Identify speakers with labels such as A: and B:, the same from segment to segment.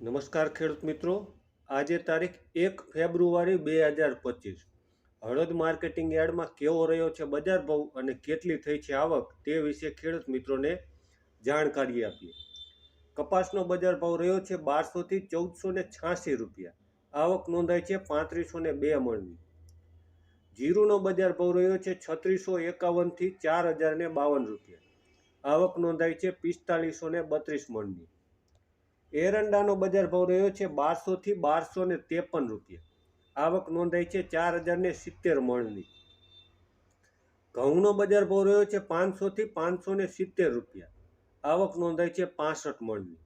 A: નમસ્કાર ખેડૂત મિત્રો. આજે તારીખ એક ફેબ્રુઆરી બે હજાર પચીસ. હળદ માર્કેટિંગ યાર્ડમાં કેવો રહ્યો છે બજાર ભાવ અને કેટલી થઈ છે આવક તે વિશે ખેડૂત મિત્રોને જાણકારી આપીએ. કપાસનો બજાર ભાવ રહ્યો છે બારસોથી ચૌદસો ને છ્યાસી રૂપિયા. આવક નોંધાઈ છે પાંત્રીસો ને બે મણની. જીરુનો બજાર ભાવ રહ્યો છે છત્રીસો એકાવનથી ચાર હજાર ને બાવન રૂપિયા. આવક નોંધાઈ છે પિસ્તાલીસો ને બત્રીસ મણની. એરંડાનો બજાર ભાવ રહ્યો છે બારસોથી બારસો ને ત્રેપન રૂપિયા. આવક નોંધાઈ છે ચાર હજાર ને સિત્તેર મણની. ઘઉંનો બજાર ભાવ રહ્યો છે પાંચસોથી પાંચસો ને સિત્તેર રૂપિયા. આવક નોંધાઈ છે પાસઠ મણની.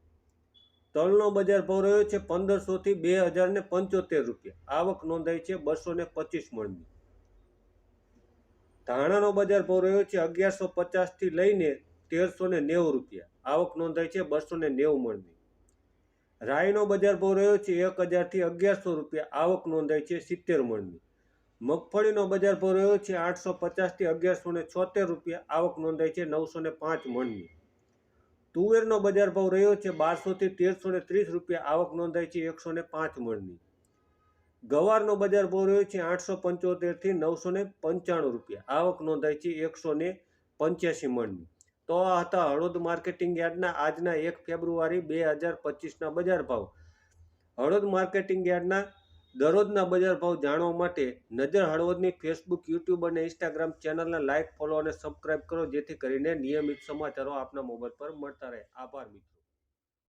A: તલનો બજાર ભાવ રહ્યો છે પંદરસોથી બે હજાર ને પંચોતેર રૂપિયા. આવક નોંધાઈ છે બસો ને પચીસ મણની. ધાણાનો બજાર ભાવ રહ્યો છે અગિયારસો પચાસથી લઈને તેરસો ને નેવું રૂપિયા. આવક નોંધાઈ છે બસો ને નેવું મણની. રાઈનો બજાર ભાવ રહ્યો છે એક હજારથી અગિયારસો રૂપિયા. આવક નોંધાઈ છે સિત્તેર મણની. મગફળીનો બજાર ભાવ રહ્યો છે આઠસો પચાસથી અગિયારસો ને છોતેર રૂપિયા. આવક નોંધાઈ છે નવસો ને પાંચ મણની. તુવેરનો બજાર ભાવ રહ્યો છે બારસોથી તેરસો ને ત્રીસ રૂપિયા. આવક નોંધાઈ છે એકસો ને પાંચ મણની. ગવારનો બજાર ભાવ રહ્યો છે આઠસો પંચોતેરથી નવસો ને પંચાણું રૂપિયા. આવક નોંધાઈ છે એકસો ને પંચ્યાસી મણની. તો આ હતા હળોદ માર્કેટિંગ યાર્ડના આજના એક ફેબ્રુઆરી બે હજાર પચીસના બજાર ભાવ. હળોદ માર્કેટિંગ યાર્ડના દરરોજના બજાર ભાવ જાણવા માટે નજર હળવદની ફેસબુક યુટ્યુબ અને ઇન્સ્ટાગ્રામ ચેનલને લાઇક ફોલો અને સબસ્ક્રાઇબ કરો જેથી કરીને નિયમિત સમાચારો આપના મોબાઈલ પર મળતા રહે. આભાર મિત્રો.